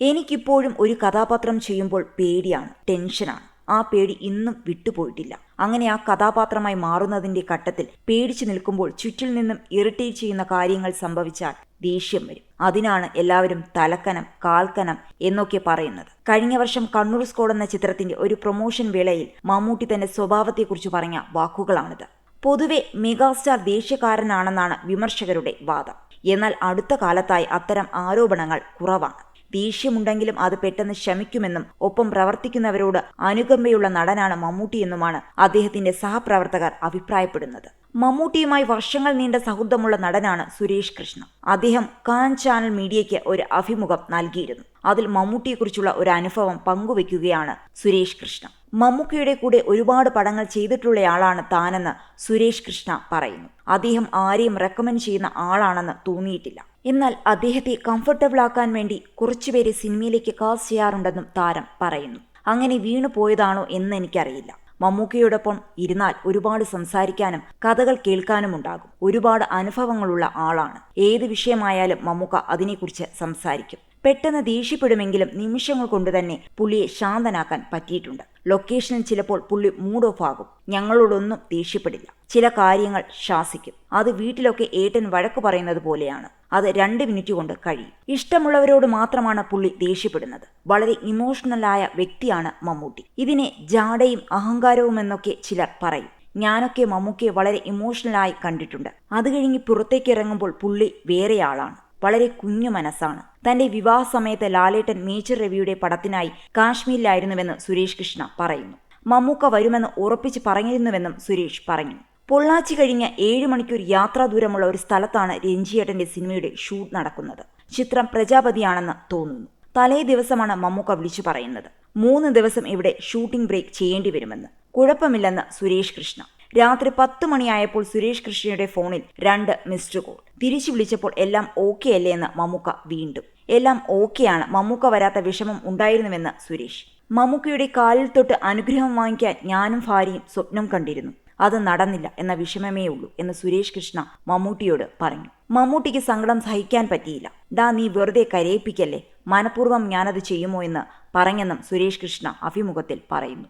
എനിക്കിപ്പോഴും ഒരു കഥാപാത്രം ചെയ്യുമ്പോൾ പേടിയാണ് ടെൻഷനാണ്. ആ പേടി ഇന്നും വിട്ടുപോയിട്ടില്ല. അങ്ങനെ ആ കഥാപാത്രമായി മാറുന്നതിന്റെ ഘട്ടത്തിൽ പേടിച്ചു നിൽക്കുമ്പോൾ ചുറ്റിൽ നിന്നും ഇറിറ്റേറ്റ് ചെയ്യുന്ന കാര്യങ്ങൾ സംഭവിച്ചാൽ ദേഷ്യം വരും. അതിനാണ് എല്ലാവരും തലക്കനം കാൽക്കനം എന്നൊക്കെ പറയുന്നത്. കഴിഞ്ഞ വർഷം കണ്ണൂർ സ്കോഡ് എന്ന ചിത്രത്തിന്റെ ഒരു പ്രൊമോഷൻ വേളയിൽ മമ്മൂട്ടി തന്റെ സ്വഭാവത്തെക്കുറിച്ച് പറഞ്ഞ വാക്കുകളാണിത്. പൊതുവെ മെഗാസ്റ്റാർ ദേഷ്യക്കാരനാണെന്നാണ് വിമർശകരുടെ വാദം. എന്നാൽ അടുത്ത കാലത്തായി അത്തരം ആരോപണങ്ങൾ കുറവാണ്. ദേഷ്യമുണ്ടെങ്കിലും അത് പെട്ടെന്ന് ശമിക്കുമെന്നും ഒപ്പം പ്രവർത്തിക്കുന്നവരോട് അനുകമ്പയുള്ള നടനാണ് മമ്മൂട്ടിയെന്നുമാണ് അദ്ദേഹത്തിന്റെ സഹപ്രവർത്തകർ അഭിപ്രായപ്പെടുന്നത്. മമ്മൂട്ടിയുമായി വർഷങ്ങൾ നീണ്ട സൗഹൃദമുള്ള നടനാണ് സുരേഷ് കൃഷ്ണ. അദ്ദേഹം കാൻ ചാനൽ മീഡിയയ്ക്ക് ഒരു അഭിമുഖം നൽകിയിരുന്നു. അതിൽ മമ്മൂട്ടിയെക്കുറിച്ചുള്ള ഒരു അനുഭവം പങ്കുവെക്കുകയാണ് സുരേഷ് കൃഷ്ണ. മമ്മൂക്കയുടെ കൂടെ ഒരുപാട് പടങ്ങൾ ചെയ്തിട്ടുള്ളയാളാണ് താനെന്ന് സുരേഷ് കൃഷ്ണ പറയുന്നു. അദ്ദേഹം ആരെയും റെക്കമെൻഡ് ചെയ്യുന്ന ആളാണെന്ന് തോന്നിയിട്ടില്ല. എന്നാൽ അദ്ദേഹത്തെ കംഫർട്ടബിൾ ആക്കാൻ വേണ്ടി കുറച്ചുപേരെ സിനിമയിലേക്ക് കാസ്റ്റ് ചെയ്യാറുണ്ടെന്നും താരം പറയുന്നു. അങ്ങനെ വീണു പോയതാണോ എന്ന് എനിക്കറിയില്ല. മമ്മൂക്കയോടൊപ്പം ഇരുന്നാൽ ഒരുപാട് സംസാരിക്കാനും കഥകൾ കേൾക്കാനും ഉണ്ടാകും. ഒരുപാട് അനുഭവങ്ങളുള്ള ആളാണ്. ഏത് വിഷയമായാലും മമ്മൂക്ക അതിനെക്കുറിച്ച് സംസാരിക്കും. പെട്ടെന്ന് ദേഷ്യപ്പെടുമെങ്കിലും നിമിഷങ്ങൾ കൊണ്ട് തന്നെ പുള്ളിയെ ശാന്തനാക്കാൻ പറ്റിയിട്ടുണ്ട്. ലൊക്കേഷനിൽ ചിലപ്പോൾ പുള്ളി മൂഡ് ഓഫ് ആകും. ഞങ്ങളോടൊന്നും ദേഷ്യപ്പെടില്ല. ചില കാര്യങ്ങൾ ശാസിക്കും. അത് വീട്ടിലൊക്കെ ഏട്ടൻ വഴക്ക് പറയുന്നത് പോലെയാണ്. അത് രണ്ട് മിനിറ്റ് കൊണ്ട് കഴിയും. ഇഷ്ടമുള്ളവരോട് മാത്രമാണ് പുള്ളി ദേഷ്യപ്പെടുന്നത്. വളരെ ഇമോഷണലായ വ്യക്തിയാണ് മമ്മൂട്ടി. ഇതിനെ ജാടയും അഹങ്കാരവും എന്നൊക്കെ ചിലർ പറയും. ഞാനൊക്കെ മമ്മൂക്കയെ വളരെ ഇമോഷണലായി കണ്ടിട്ടുണ്ട്. അത് കഴിഞ്ഞ് പുറത്തേക്ക് ഇറങ്ങുമ്പോൾ പുള്ളി വേറെയാളാണ്. വളരെ കുഞ്ഞു മനസ്സാണ്. തന്റെ വിവാഹ സമയത്ത് ലാലേട്ടൻ മേജർ രവിയുടെ പടത്തിനായി കാശ്മീരിലായിരുന്നുവെന്ന് സുരേഷ് കൃഷ്ണ പറയുന്നു. മമ്മൂക്ക വരുമെന്ന് ഉറപ്പിച്ച് പറഞ്ഞിരുന്നുവെന്നും സുരേഷ് പറഞ്ഞു. പൊള്ളാച്ചി കഴിഞ്ഞ ഏഴ് മണിക്കൂർ യാത്രാ ദൂരമുള്ള ഒരു സ്ഥലത്താണ് രഞ്ജിയേട്ടന്റെ സിനിമയുടെ ഷൂട്ട് നടക്കുന്നത്. ചിത്രം പ്രജാപതിയാണെന്ന് തോന്നുന്നു. തലേ ദിവസമാണ് മമ്മൂക്ക വിളിച്ചു പറയുന്നത്. മൂന്ന് ദിവസം ഇവിടെ ഷൂട്ടിംഗ് ബ്രേക്ക് ചെയ്യേണ്ടി വരുമെന്ന്. കുഴപ്പമില്ലെന്ന് സുരേഷ് കൃഷ്ണ. രാത്രി പത്ത് മണിയായപ്പോൾ സുരേഷ് കൃഷ്ണയുടെ ഫോണിൽ രണ്ട് മിസ്ഡ് കോൾ. തിരിച്ചു വിളിച്ചപ്പോൾ എല്ലാം ഓക്കെ അല്ലേ എന്ന് മമ്മൂക്ക വീണ്ടും. എല്ലാം ഓക്കെയാണ് മമ്മൂക്ക വരാത്ത വിഷമം ഉണ്ടായിരുന്നുവെന്ന് സുരേഷ്. മമ്മൂക്കയുടെ കാലിൽ തൊട്ട് അനുഗ്രഹം വാങ്ങിക്കാൻ ഞാനും ഭാര്യയും സ്വപ്നം കണ്ടിരുന്നു. അത് നടന്നില്ല എന്ന വിഷമമേ ഉള്ളൂ എന്ന് സുരേഷ് കൃഷ്ണ മമ്മൂട്ടിയോട് പറഞ്ഞു. മമ്മൂട്ടിക്ക് സങ്കടം സഹിക്കാൻ പറ്റിയില്ല. ഡാ നീ വെറുതെ കരയിപ്പിക്കല്ലേ? മനഃപൂർവം ഞാനത് ചെയ്യുമോ? എന്ന് പറഞ്ഞെന്നും സുരേഷ് കൃഷ്ണ അഭിമുഖത്തിൽ പറയുന്നു.